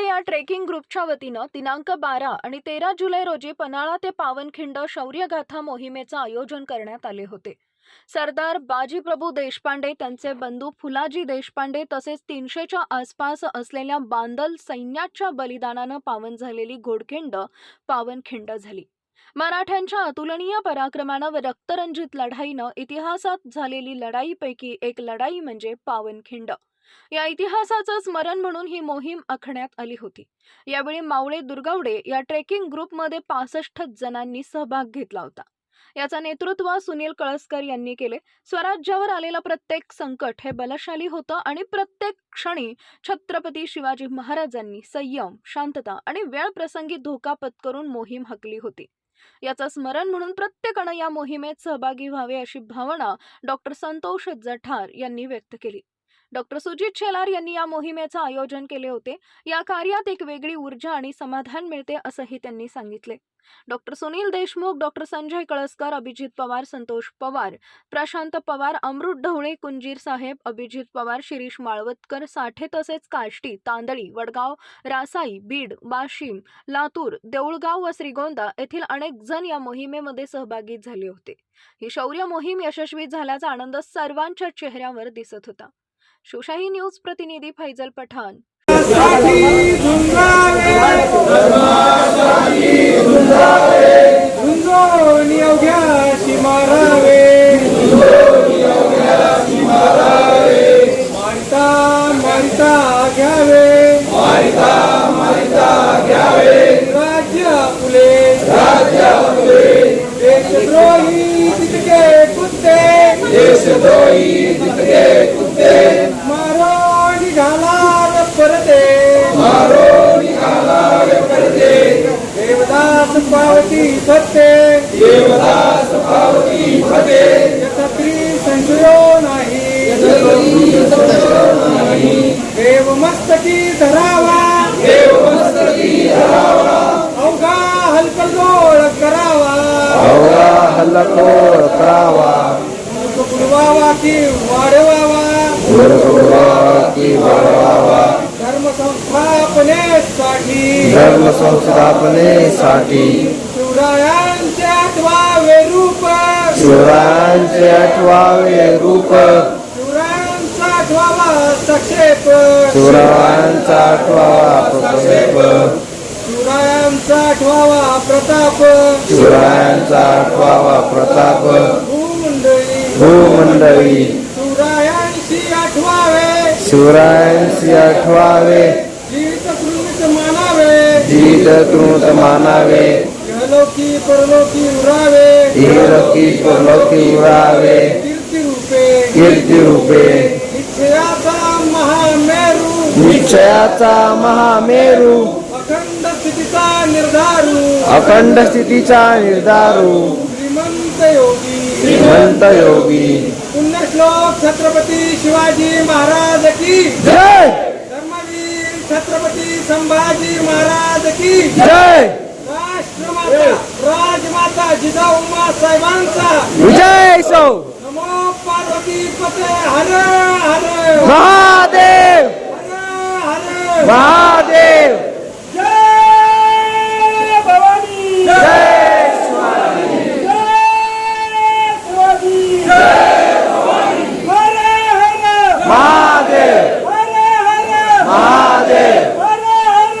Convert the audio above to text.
या ट्रेकिंग ग्रुपच्या वतीनं दिनांक बारा आणि तेरा जुलै रोजी पन्हाळा ते पावनखिंड शौर्यगाथा मोहिमेचं आयोजन करण्यात आले होते. सरदार बाजीप्रभू देशपांडे त्यांचे बंधू फुलाजी देशपांडे तसेच तीनशेच्या आसपास असलेल्या बांदल सैन्याच्या बलिदानानं पावन झालेली घोडखिंड पावनखिंड झाली. मराठ्यांच्या अतुलनीय पराक्रमानं व रक्तरंजित लढाईनं इतिहासात झालेली लढाईपैकी एक लढाई म्हणजे पावनखिंड. या इतिहासाचं स्मरण म्हणून ही मोहीम आखण्यात आली होती. यावेळी मावळे दुर्गावडे या ट्रेकिंग ग्रुपमध्ये पासष्ट जणांनी सहभाग घेतला होता. याचं नेतृत्व सुनील कळसकर यांनी केले. स्वराज्यावर आलेलं प्रत्येक संकट हे बलशाली होतं आणि प्रत्येक क्षणी छत्रपती शिवाजी महाराजांनी संयम शांतता आणि वेळ प्रसंगी धोका पत्करून मोहीम हकली होती. याचं स्मरण म्हणून प्रत्येकानं या मोहिमेत सहभागी व्हावे अशी भावना डॉक्टर संतोष जठार यांनी व्यक्त केली. डॉक्टर सुजित शेलार यांनी या मोहिमेचं आयोजन केले होते. या कार्यात एक वेगळी ऊर्जा आणि समाधान मिळते असंही त्यांनी सांगितले. डॉक्टर सुनील देशमुख डॉक्टर संजय कळसकर अभिजित पवार संतोष पवार प्रशांत पवार अमृत ढवळे कुंजीर साहेब अभिजित पवार शिरीष माळवतकर साठे तसेच काष्टी तांदळी वडगाव रासाई बीड वाशिम लातूर देऊळगाव व श्रीगोंदा येथील अनेक जण या मोहिमेमध्ये सहभागी झाले होते. ही शौर्य मोहीम यशस्वी झाल्याचा आनंद सर्वांच्या चेहऱ्यावर दिसत होता. शिवशाही न्यूज प्रतिनिधी फैजल पठाण. पावती फते यथत्री संशयो नाही। देव मस्तकी धरावा। अवघा हलकल्लोळ करावा। हल्लखोर करावा। कुलवावा की वाढवावा। की वाढवावा। धर्म संस्थापनेसाठी। धर्म संस्थापनेसाठी शिवरायांचे आठवावे रूप शिवरायांचे आठवावे रूप। सक्षेप। शिवरायांचा आठवावा प्रक्षेप। शिवरायांचा आठवावा प्रताप। शिवरायांचा आठवावा प्रताप। भूमंडळी। भूमंडळी। आठवावे। शिवरायांशी आठवावे। मानावे जीत कृत मानावे इहलोकी परलोकी उरावे। धीरकी परलोकी उरावे। कीर्ती रूपे कीर्ती रूपे निश्चयाचा महामेरू। निश्चयाचा महामेरू। अखंड स्थितीचा निर्धारू। अखंड स्थितीचा निर्धारू। श्रीमंत योगी। श्रीमंत योगी। पुण्यश्लोक छत्रपती शिवाजी महाराज की। जय! छत्रपती संभाजी महाराज की जय! राष्ट्रमाता राजमाता जिजाऊ उमा साहेबांचा. विजय सौ! नमो पार्वती पते हर हर! महादेव! हर हर! महादेव जय भवानी जय जय शिवाजी हर हर महादेव हर हर महादेव हर हर